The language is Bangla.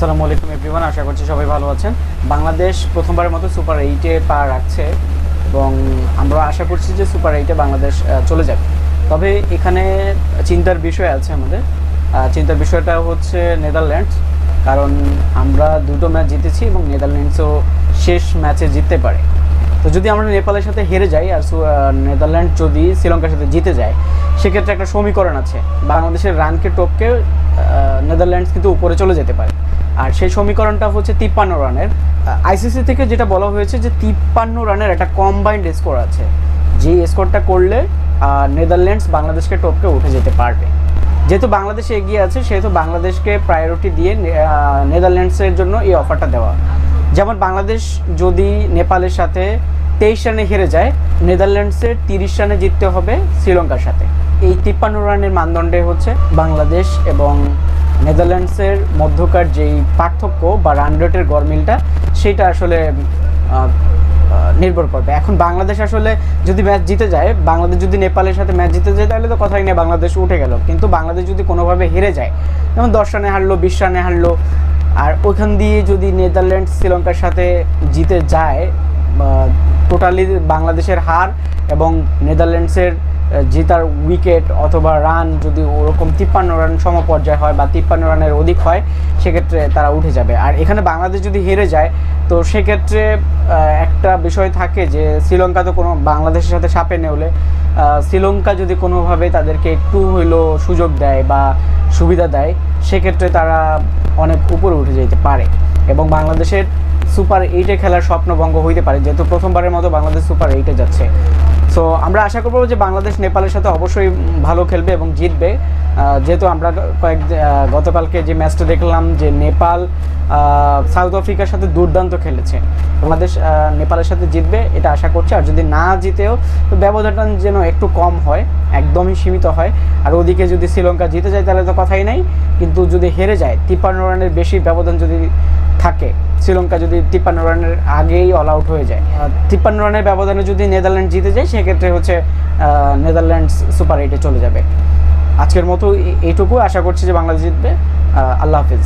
আসসালামু আলাইকুম এভরিওয়ান আশা করছি সবাই ভালো আছেন। বাংলাদেশ প্রথমবারের মতো সুপার এইটে পা রাখছে এবং আমরা আশা করছি যে সুপার এইটে বাংলাদেশ চলে যাবে। তবে এখানে চিন্তার বিষয় আছে আমাদের। চিন্তার বিষয়টা হচ্ছে নেদারল্যান্ডস, কারণ আমরা দুটো ম্যাচ জিতেছি এবং নেদারল্যান্ডসও শেষ ম্যাচে জিততে পারে। তো যদি আমরা নেপালের সাথে হেরে যাই আর নেদারল্যান্ড যদি শ্রীলঙ্কার সাথে জিতে যায়, সেক্ষেত্রে একটা সমীকরণ আছে। বাংলাদেশের রানকে টপকে নেদারল্যান্ডস কিন্তু উপরে চলে যেতে পারে। আর সেই সমীকরণটা হচ্ছে তিপ্পান্ন রানের। আইসিসি থেকে যেটা বলা হয়েছে যে তিপ্পান্ন রানের একটা কম্বাইন্ড স্কোর আছে। যে স্কোরটা করলে নেদারল্যান্ডস বাংলাদেশকে টপকে উঠে যেতে পারবে। যেহেতু বাংলাদেশ এগিয়ে আছে, সেহেতু বাংলাদেশকে প্রায়োরিটি দিয়ে নেদারল্যান্ডসের জন্য এই অফারটা দেওয়া। যেমন বাংলাদেশ যদি নেপালের সাথে তেইশ রানে হেরে যায় নেদারল্যান্ডসের তিরিশ রানে জিততে হবে শ্রীলঙ্কার সাথে। এই তিপ্পান্ন রানের মানদণ্ডে হচ্ছে বাংলাদেশ এবং নেদারল্যান্ডসের মধ্যকার যেই পার্থক্য বা রান রেটের গরমিলটা সেটা আসলে নির্ভর করবে। এখন বাংলাদেশ আসলে যদি ম্যাচ জিতে যায়, বাংলাদেশ যদি নেপালের সাথে ম্যাচ জিতে যায়, তাহলে তো কথাই নেই, বাংলাদেশ উঠে গেল। কিন্তু বাংলাদেশ যদি কোনোভাবে হেরে যায়, যেমন দশ রানে হারলো, বিশ রানে হারলো, আর ওখান দিয়ে যদি নেদারল্যান্ডস শ্রীলঙ্কার সাথে জিতে যায় টোটালি বাংলাদেশের হার এবং নেদারল্যান্ডসের জেতার উইকেট অথবা রান যদি ওরকম তিপ্পান্ন রান সমপর্যায় হয় বা তিপ্পান্ন রানের অধিক হয়, সেক্ষেত্রে তারা উঠে যাবে। আর এখানে বাংলাদেশ যদি হেরে যায়, তো সেক্ষেত্রে একটা বিষয় থাকে যে শ্রীলঙ্কা তো কোনো বাংলাদেশের সাথে সাপে নেওলে শ্রীলঙ্কা যদি কোনোভাবে তাদেরকে একটু হইল সুযোগ দেয় বা সুবিধা দেয়, সেক্ষেত্রে তারা অনেক উপরে উঠে যেতে পারে। এবং বাংলাদেশের সুপার এইটে খেলার স্বপ্নভঙ্গ হইতে পারে, যেহেতু প্রথমবারের মতো বাংলাদেশ সুপার এইটে যাচ্ছে। সো আমরা আশা করব যে বাংলাদেশ নেপালের সাথে অবশ্যই ভালো খেলবে এবং জিতবে। যেহেতু আমরা কয়েক গতকালকে যে ম্যাচটা দেখলাম যে নেপাল সাউথ আফ্রিকার সাথে দুর্দান্ত খেলেছে। বাংলাদেশ নেপালের সাথে জিতবে এটা আশা করছি। আর যদি না জিতেও, তো ব্যবধানটা যেন একটু কম হয়, একদমই সীমিত হয়। আর ওদিকে যদি শ্রীলঙ্কা জিতে যায়, তাহলে তো কথাই নাই। কিন্তু যদি হেরে যায়, তিপ্পান্ন রানের বেশি ব্যবধান যদি থাকে। শ্রীলঙ্কা যদি তিপ্পান্ন রানের আগেই অল আউট হয়ে যায়। তিপ্পান্ন রানের ব্যবধানে যদি নেদারল্যান্ড জিতে যায়, সেক্ষেত্রে হচ্ছে নেদারল্যান্ডস সুপার এইটে চলে যাবে। আজকের মতো এই- এইটুকু। আশা করছি যে বাংলাদেশ জিতবে। আল্লাহ হাফিজ।